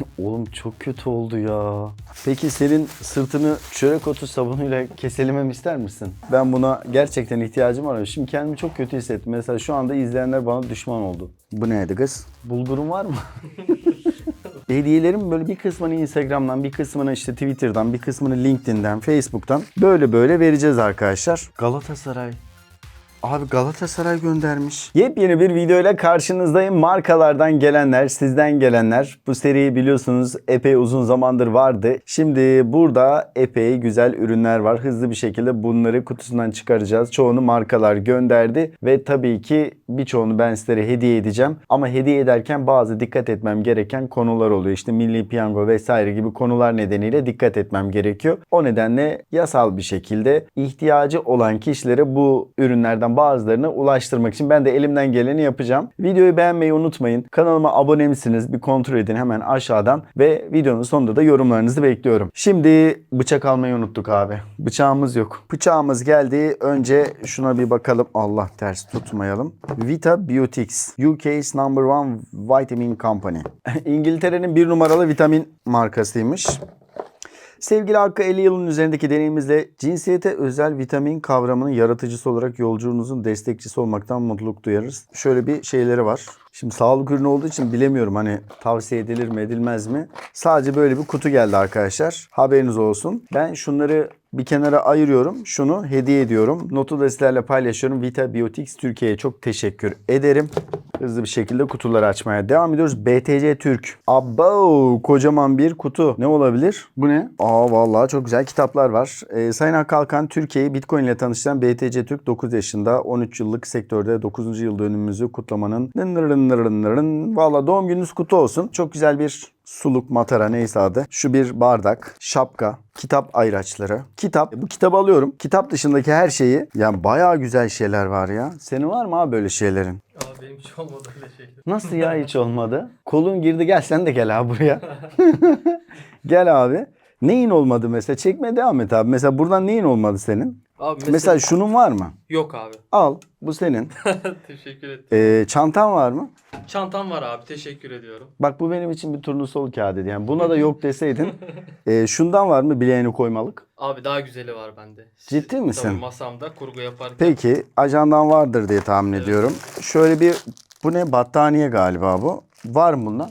Oğlum çok kötü oldu ya. Peki senin sırtını çörek otu sabunuyla keselim ister misin? Ben buna gerçekten ihtiyacım var. Şimdi kendimi çok kötü hissettim. Mesela şu anda izleyenler bana düşman oldu. Bu neydi kız? Bulgurum var mı? Hediyelerin böyle bir kısmını Instagram'dan, bir kısmını işte Twitter'dan, bir kısmını LinkedIn'den, Facebook'tan böyle böyle vereceğiz arkadaşlar. Galatasaray. Abi Galatasaray göndermiş. Yepyeni bir videoyla karşınızdayım. Markalardan gelenler, sizden gelenler. Bu seriyi biliyorsunuz epey uzun zamandır vardı. Şimdi burada epey güzel ürünler var. Hızlı bir şekilde bunları kutusundan çıkaracağız. Çoğunu markalar gönderdi ve tabii ki birçoğunu ben sizlere hediye edeceğim. Ama hediye ederken bazı dikkat etmem gereken konular oluyor. İşte milli piyango vesaire gibi konular nedeniyle dikkat etmem gerekiyor. O nedenle yasal bir şekilde ihtiyacı olan kişilere bu ürünlerden bazılarını ulaştırmak için ben de elimden geleni yapacağım. Videoyu beğenmeyi unutmayın. Kanalıma abone misiniz? Bir kontrol edin hemen aşağıdan ve videonun sonunda da yorumlarınızı bekliyorum. Şimdi bıçak almayı unuttuk abi. Bıçağımız yok. Bıçağımız geldi. Önce şuna bir bakalım. Allah ters tutmayalım. Vita Biotics. UK's number one vitamin company. İngiltere'nin bir numaralı vitamin markasıymış. Sevgili Hakkı 50 yılın üzerindeki deneyimimizle cinsiyete özel vitamin kavramının yaratıcısı olarak yolculuğunuzun destekçisi olmaktan mutluluk duyarız. Şöyle bir şeyleri var. Şimdi sağlık ürünü olduğu için bilemiyorum hani tavsiye edilir mi edilmez mi. Sadece böyle bir kutu geldi arkadaşlar. Haberiniz olsun. Ben şunları bir kenara ayırıyorum. Şunu hediye ediyorum. Notu da sizlerle paylaşıyorum. Vita Biotics Türkiye'ye çok teşekkür ederim. Hızlı bir şekilde kutuları açmaya devam ediyoruz. BTC Türk. Abo kocaman bir kutu. Ne olabilir? Bu ne? Aa vallahi çok güzel kitaplar var. Ee, Sayın Hakkı Alkan Türkiye'yi Bitcoin ile tanıştıran BTC Türk 9 yaşında 13 yıllık sektörde 9. yıl dönümümüzü kutlamanın nırın. Valla doğum gününüz kutlu olsun. Çok güzel bir suluk, matara neyse adı. Şu bir bardak, şapka, kitap ayraçları. Kitap. Bu kitabı alıyorum. Kitap dışındaki her şeyi. Yani bayağı güzel şeyler var ya. Senin var mı abi böyle şeylerin? Abi benim hiç olmadı öyle şey. Nasıl ya hiç olmadı? Kolun girdi gel sen de gel abi buraya. gel abi. Neyin olmadı mesela? Çekmeye devam et abi. Mesela buradan neyin olmadı senin? Abi mesela, Mesela şunun var mı? yok abi. Al. Bu senin. teşekkür ederim. Ee, çantan var mı? Çantam var abi. Teşekkür ediyorum. Bak bu benim için bir turnusol kağıdıydı. Yani buna da yok deseydin. Ee, şundan var mı bileğini koymalık? Abi daha güzeli var bende. Ciddi misin? Tabii masamda kurgu yaparken. Peki ajandan vardır diye tahmin ediyorum. Şöyle bir bu ne battaniye galiba bu. Var mı bundan?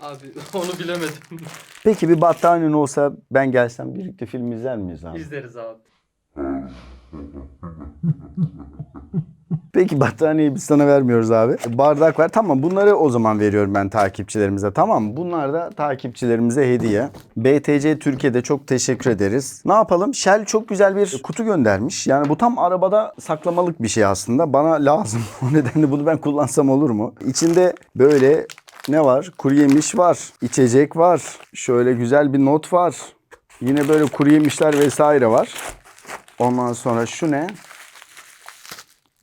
Abi onu bilemedim. Peki bir battaniyen olsa ben gelsem birlikte film izler miyiz abi? İzleriz abi. Peki battaniyeyi biz sana vermiyoruz abi. Bardak var. Tamam bunları o zaman veriyorum ben takipçilerimize. Tamam? Bunlar da takipçilerimize hediye. BTC Türkiye'de çok teşekkür ederiz. Ne yapalım? Shell çok güzel bir kutu göndermiş. Yani bu tam arabada saklamalık bir şey aslında. Bana lazım. O nedenle bunu ben kullansam olur mu? İçinde böyle ne var? Kuru yemiş var. içecek var. Şöyle güzel bir not var. Yine böyle kuru yemişler vesaire var. Ondan sonra şu ne?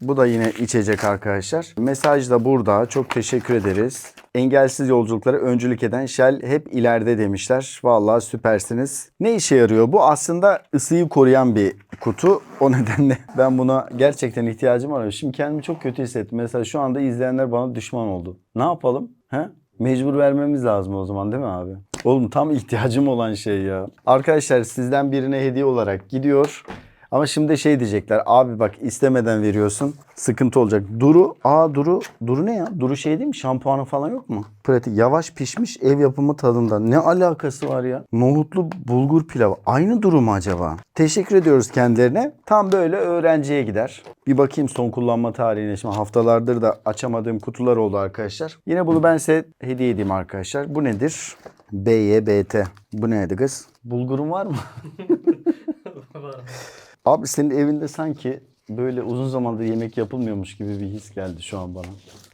Bu da yine içecek arkadaşlar. Mesaj da burada. Çok teşekkür ederiz. Engelsiz yolculuklara öncülük eden Shell hep ileride demişler. Vallahi süpersiniz. Ne işe yarıyor? Bu aslında ısıyı koruyan bir kutu. O nedenle ben buna gerçekten ihtiyacım var. Şimdi kendimi çok kötü hissettim. Mesela şu anda izleyenler bana düşman oldu. Ne yapalım? He? Mecbur vermemiz lazım o zaman değil mi abi? Oğlum tam ihtiyacım olan şey ya. Arkadaşlar sizden birine hediye olarak gidiyor. Ama şimdi şey diyecekler. Abi bak istemeden veriyorsun. Sıkıntı olacak. Duru. Aa Duru. Duru ne ya? Duru şey değil mi? Şampuanı falan yok mu? Pratik. Yavaş pişmiş ev yapımı tadında. Ne alakası var ya? Nohutlu bulgur pilavı. Aynı Duru mu acaba? Teşekkür ediyoruz kendilerine. Tam böyle öğrenciye gider. Bir bakayım son kullanma tarihine. Şimdi haftalardır da açamadığım kutular oldu arkadaşlar. Yine bunu ben size hediye edeyim arkadaşlar. Bu nedir? BYBT. Bu neydi kız? Bulgurun var mı? Var. Abi senin evinde sanki böyle uzun zamandır yemek yapılmıyormuş gibi bir his geldi şu an bana.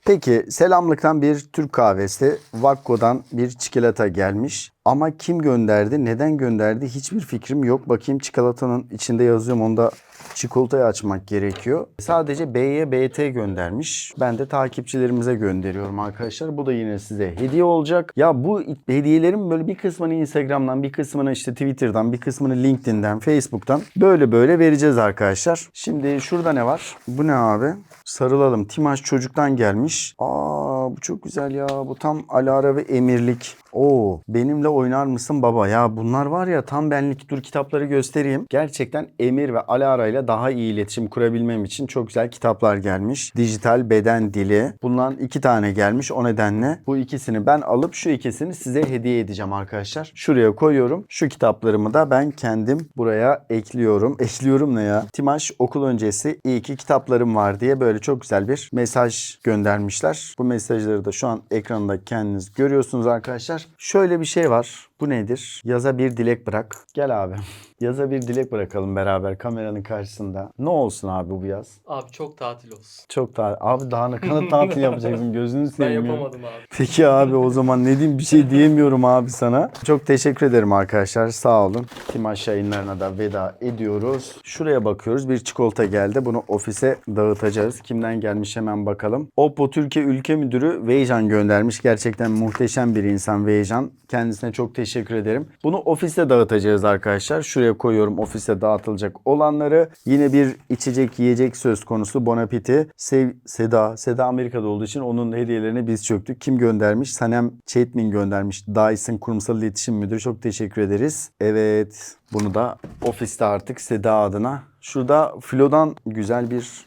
Peki selamlıktan bir Türk kahvesi, Vakko'dan bir çikolata gelmiş. Ama kim gönderdi, neden gönderdi hiçbir fikrim yok. Bakayım çikolatanın içinde yazıyorum onda çikolatayı açmak gerekiyor. Sadece B'ye BT göndermiş. Ben de takipçilerimize gönderiyorum arkadaşlar. Bu da yine size hediye olacak. Ya bu hediyelerin böyle bir kısmını Instagram'dan, bir kısmını işte Twitter'dan, bir kısmını LinkedIn'den, Facebook'tan böyle böyle vereceğiz arkadaşlar. Şimdi şurada ne var? Bu ne abi? Sarılalım. Timaş çocuktan gelmiş. Aa bu çok güzel ya. Bu tam Alara ve Emirlik. Oo, benimle oynar mısın baba? Ya bunlar var ya tam benlik. Dur kitapları göstereyim. Gerçekten Emir ve Alara ile daha iyi iletişim kurabilmem için çok güzel kitaplar gelmiş. Dijital beden dili. Bundan iki tane gelmiş. O nedenle bu ikisini ben alıp şu ikisini size hediye edeceğim arkadaşlar. Şuraya koyuyorum. Şu kitaplarımı da ben kendim buraya ekliyorum. Ekliyorum ne ya? Timaş okul öncesi iyi ki kitaplarım var diye böyle çok güzel bir mesaj göndermişler. Bu mesajları da şu an ekranda kendiniz görüyorsunuz arkadaşlar. Şöyle bir şey var. Bu nedir? Yaza bir dilek bırak. Gel abi. Yaza bir dilek bırakalım beraber kameranın karşısında. Ne olsun abi bu yaz? Abi çok tatil olsun. Çok daha abi daha ne kadar tatil yapacaksın gözünü Ben seveyim. ya. yapamadım abi. Peki abi o zaman ne diyeyim bir şey diyemiyorum abi sana. Çok teşekkür ederim arkadaşlar sağ olun. Timaş yayınlarına da veda ediyoruz. Şuraya bakıyoruz bir çikolata geldi. Bunu ofise dağıtacağız. Kimden gelmiş hemen bakalım. Oppo Türkiye Ülke Müdürü Veycan göndermiş. Gerçekten muhteşem bir insan Veycan. Kendisine çok teşekkür ederim. Bunu ofiste dağıtacağız arkadaşlar. Şuraya koyuyorum ofiste dağıtılacak olanları. Yine bir içecek yiyecek söz konusu. Bon Appetit. Sev, Seda. Seda Amerika'da olduğu için onun hediyelerini biz çöktük. Kim göndermiş? Sanem Çetmin göndermiş. Dyson Kurumsal İletişim Müdürü. Çok teşekkür ederiz. Evet. Bunu da ofiste artık Seda adına. Şurada Flo'dan güzel bir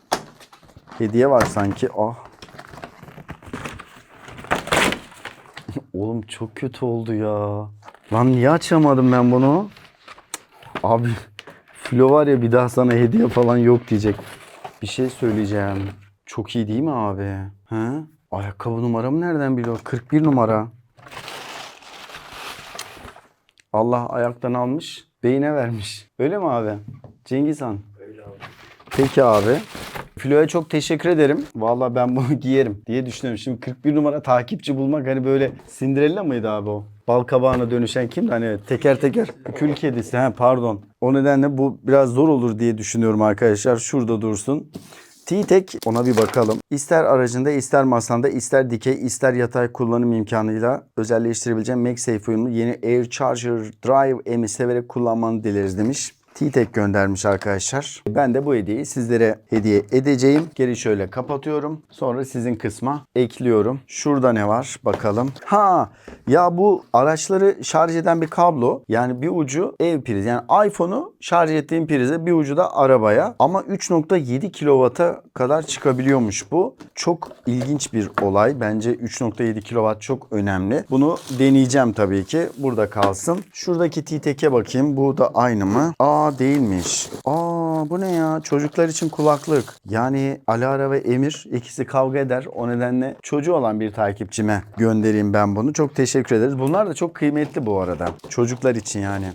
hediye var sanki. Ah. Oğlum çok kötü oldu ya. Lan niye açamadım ben bunu? Abi Flo var ya bir daha sana hediye falan yok diyecek. Bir şey söyleyeceğim. Çok iyi değil mi abi? He? Ayakkabı numaramı nereden biliyor? 41 numara. Allah ayaktan almış, beyine vermiş. Öyle mi abi? Cengiz Han. Peki abi. Flo'ya çok teşekkür ederim. Vallahi ben bunu giyerim diye düşünüyorum. Şimdi 41 numara takipçi bulmak hani böyle Cinderella mıydı abi o? Bal kabağına dönüşen kimdi? Hani teker teker kül kedisi. Ha pardon. O nedenle bu biraz zor olur diye düşünüyorum arkadaşlar. Şurada dursun. T-Tek ona bir bakalım. İster aracında, ister masanda, ister dikey, ister yatay kullanım imkanıyla özelleştirebileceğim MagSafe uyumlu yeni Air Charger Drive M'i severek kullanmanı dileriz demiş. T-Tek göndermiş arkadaşlar. Ben de bu hediyeyi sizlere hediye edeceğim. Geri şöyle kapatıyorum. Sonra sizin kısma ekliyorum. Şurada ne var bakalım. Ha ya bu araçları şarj eden bir kablo. Yani bir ucu ev prizi. Yani iPhone'u şarj ettiğim prize bir ucu da arabaya. Ama 3.7 kW'a kadar çıkabiliyormuş bu. Çok ilginç bir olay. Bence 3.7 kW çok önemli. Bunu deneyeceğim tabii ki. Burada kalsın. Şuradaki T-Tek'e bakayım. Bu da aynı mı? Aa değilmiş. Aa bu ne ya? Çocuklar için kulaklık. Yani Alara ve Emir ikisi kavga eder. O nedenle çocuğu olan bir takipçime göndereyim ben bunu. Çok teşekkür ederiz. Bunlar da çok kıymetli bu arada. Çocuklar için yani.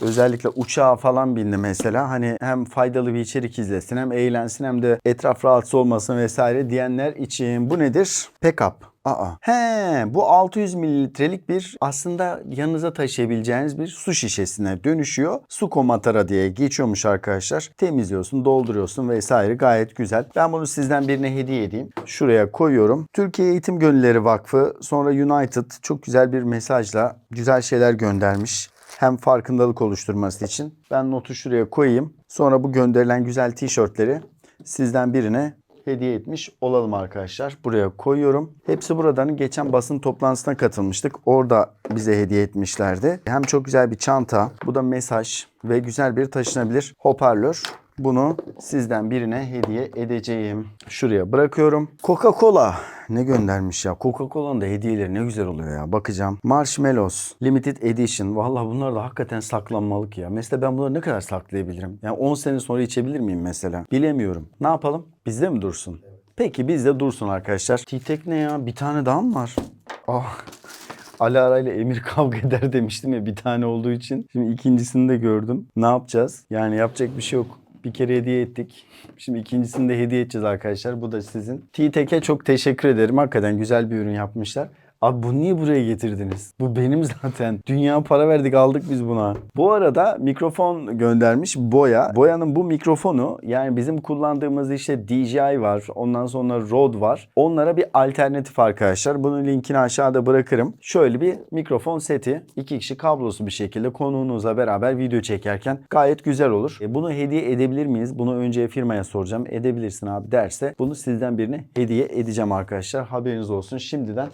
Özellikle uçağa falan bindi mesela. Hani hem faydalı bir içerik izlesin hem eğlensin hem de etraf rahatsız olmasın vesaire diyenler için. Bu nedir? Pickup. Aa. He, bu 600 mililitrelik bir aslında yanınıza taşıyabileceğiniz bir su şişesine dönüşüyor. Su komatara diye geçiyormuş arkadaşlar. Temizliyorsun, dolduruyorsun vesaire gayet güzel. Ben bunu sizden birine hediye edeyim. Şuraya koyuyorum. Türkiye Eğitim Gönülleri Vakfı sonra United çok güzel bir mesajla güzel şeyler göndermiş hem farkındalık oluşturması için. Ben notu şuraya koyayım. Sonra bu gönderilen güzel tişörtleri sizden birine hediye etmiş olalım arkadaşlar. Buraya koyuyorum. Hepsi buradan geçen basın toplantısına katılmıştık. Orada bize hediye etmişlerdi. Hem çok güzel bir çanta, bu da mesaj ve güzel bir taşınabilir hoparlör. Bunu sizden birine hediye edeceğim. Şuraya bırakıyorum. Coca-Cola ne göndermiş ya? Coca-Cola'nın da hediyeleri ne güzel oluyor ya. Bakacağım. Marshmallows Limited Edition. Vallahi bunlar da hakikaten saklanmalık ya. Mesela ben bunları ne kadar saklayabilirim? Yani 10 sene sonra içebilir miyim mesela? Bilemiyorum. Ne yapalım? Bizde mi dursun? Peki bizde dursun arkadaşlar. T-Tek ne ya? Bir tane daha mı var? Ah. Alara ile Emir kavga eder demiştim ya bir tane olduğu için. Şimdi ikincisini de gördüm. Ne yapacağız? Yani yapacak bir şey yok. Bir kere hediye ettik. Şimdi ikincisini de hediye edeceğiz arkadaşlar. Bu da sizin. T-Tek'e çok teşekkür ederim. Hakikaten güzel bir ürün yapmışlar. Abi bunu niye buraya getirdiniz? Bu benim zaten. Dünya para verdik aldık biz buna. Bu arada mikrofon göndermiş Boya. Boya'nın bu mikrofonu yani bizim kullandığımız işte DJI var. Ondan sonra Rode var. Onlara bir alternatif arkadaşlar. Bunun linkini aşağıda bırakırım. Şöyle bir mikrofon seti. iki kişi kablosu bir şekilde konuğunuzla beraber video çekerken gayet güzel olur. E, bunu hediye edebilir miyiz? Bunu önce firmaya soracağım. Edebilirsin abi derse bunu sizden birine hediye edeceğim arkadaşlar. Haberiniz olsun. Şimdiden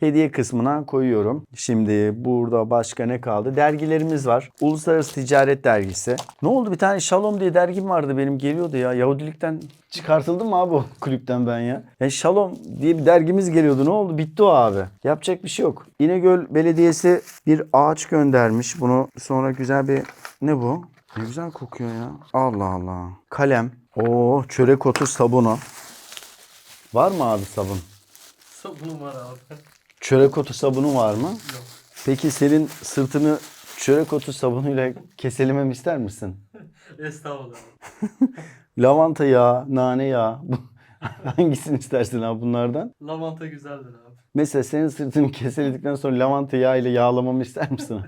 hediye kısmına koyuyorum. Şimdi burada başka ne kaldı? Dergilerimiz var. Uluslararası Ticaret Dergisi. Ne oldu? Bir tane Shalom diye dergim vardı benim geliyordu ya. Yahudilikten çıkartıldım mı abi o kulüpten ben ya? Yani Shalom diye bir dergimiz geliyordu. Ne oldu? Bitti o abi. Yapacak bir şey yok. İnegöl Belediyesi bir ağaç göndermiş. Bunu sonra güzel bir... Ne bu? Ne güzel kokuyor ya. Allah Allah. Kalem. Oo çörek otu sabunu. Var mı abi sabun? Sabunum var abi. Çörek otu sabunu var mı? Yok. Peki senin sırtını çörek otu sabunuyla keselimem ister misin? Estağfurullah. Lavanta yağı, nane yağı. Hangisini istersin abi bunlardan? Lavanta güzeldir abi. senin sırtını keseledikten sonra lavanta yağı ile yağlamamı ister misin?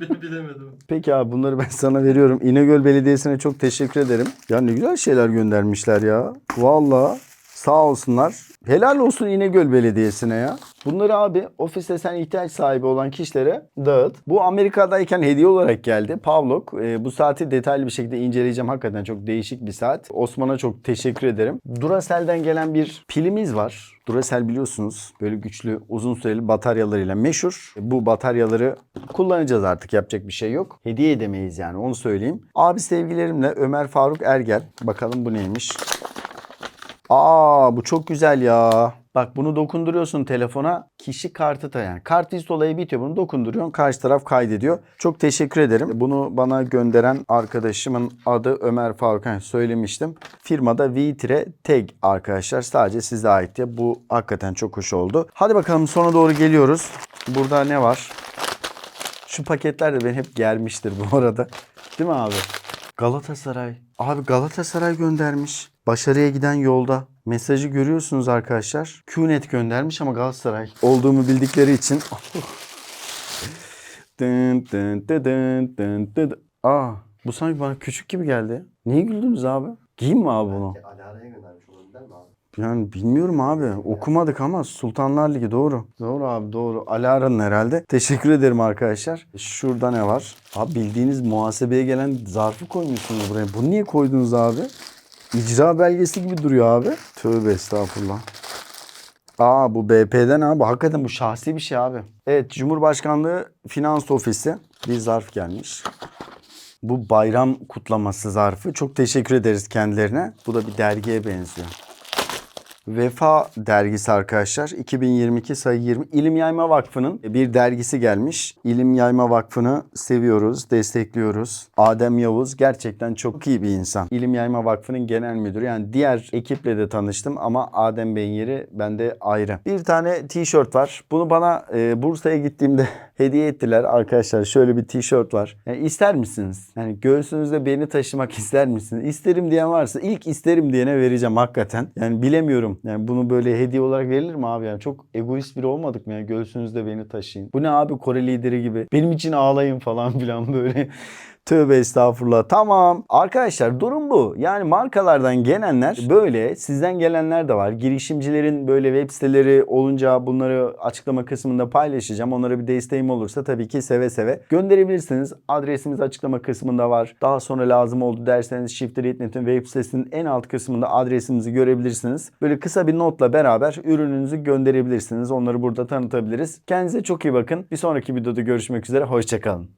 Beni bilemedim. Peki abi bunları ben sana veriyorum. İnegöl Belediyesi'ne çok teşekkür ederim. Ya ne güzel şeyler göndermişler ya. Vallahi sağ olsunlar. Helal olsun İnegöl Belediyesi'ne ya. Bunları abi ofiste sen ihtiyaç sahibi olan kişilere dağıt. Bu Amerika'dayken hediye olarak geldi. Pavlok e, bu saati detaylı bir şekilde inceleyeceğim. Hakikaten çok değişik bir saat. Osman'a çok teşekkür ederim. Duracell'den gelen bir pilimiz var. Duracell biliyorsunuz böyle güçlü uzun süreli bataryalarıyla meşhur. Bu bataryaları kullanacağız artık yapacak bir şey yok. Hediye edemeyiz yani onu söyleyeyim. Abi sevgilerimle Ömer Faruk Ergel. Bakalım bu neymiş? Aa bu çok güzel ya. Bak bunu dokunduruyorsun telefona kişi kartı da yani. Kartvizit olayı bitiyor bunu dokunduruyorsun karşı taraf kaydediyor. Çok teşekkür ederim. Bunu bana gönderen arkadaşımın adı Ömer Faruk hani söylemiştim. Firmada V-Tag arkadaşlar sadece size ait diye bu hakikaten çok hoş oldu. Hadi bakalım sona doğru geliyoruz. Burada ne var? Şu paketler de beni hep germiştir bu arada. Değil mi abi? Galatasaray. Abi Galatasaray göndermiş. Başarıya giden yolda. Mesajı görüyorsunuz arkadaşlar. QNet göndermiş ama Galatasaray olduğumu bildikleri için. dın. Aa, bu sanki bana küçük gibi geldi. Niye güldünüz abi? Giyeyim mi abi bunu? Alara'ya göndermiş olabilir mi abi? Yani bilmiyorum abi. Okumadık ama Sultanlar Ligi doğru. Doğru abi doğru. Alara'nın herhalde. Teşekkür ederim arkadaşlar. Şurada ne var? Abi bildiğiniz muhasebeye gelen zarfı koymuşsunuz buraya. Bunu niye koydunuz abi? İcra belgesi gibi duruyor abi. Tövbe estağfurullah. Aa bu BP'den abi. Hakikaten bu şahsi bir şey abi. Evet Cumhurbaşkanlığı Finans Ofisi bir zarf gelmiş. Bu bayram kutlaması zarfı. Çok teşekkür ederiz kendilerine. Bu da bir dergiye benziyor. Vefa dergisi arkadaşlar 2022 sayı 20 İlim Yayma Vakfı'nın bir dergisi gelmiş. İlim Yayma Vakfı'nı seviyoruz, destekliyoruz. Adem Yavuz gerçekten çok iyi bir insan. İlim Yayma Vakfı'nın genel müdürü. Yani diğer ekiple de tanıştım ama Adem Bey'in yeri bende ayrı. Bir tane tişört var. Bunu bana e, Bursa'ya gittiğimde hediye ettiler arkadaşlar. Şöyle bir tişört var. Yani ister misiniz? Yani göğsünüzde beni taşımak ister misiniz? İsterim diyen varsa ilk isterim diyene vereceğim hakikaten. Yani bilemiyorum. Yani bunu böyle hediye olarak verilir mi abi? Yani çok egoist biri olmadık mı ya? Göğsünüzde beni taşıyın. Bu ne abi Kore lideri gibi. Benim için ağlayın falan filan böyle. Tövbe estağfurullah. Tamam. Arkadaşlar durum bu. Yani markalardan gelenler böyle. Sizden gelenler de var. Girişimcilerin böyle web siteleri olunca bunları açıklama kısmında paylaşacağım. Onlara bir desteğim olursa tabii ki seve seve gönderebilirsiniz. Adresimiz açıklama kısmında var. Daha sonra lazım oldu derseniz Shifter.net'in web sitesinin en alt kısmında adresimizi görebilirsiniz. Böyle kısa bir notla beraber ürününüzü gönderebilirsiniz. Onları burada tanıtabiliriz. Kendinize çok iyi bakın. Bir sonraki videoda görüşmek üzere. Hoşçakalın.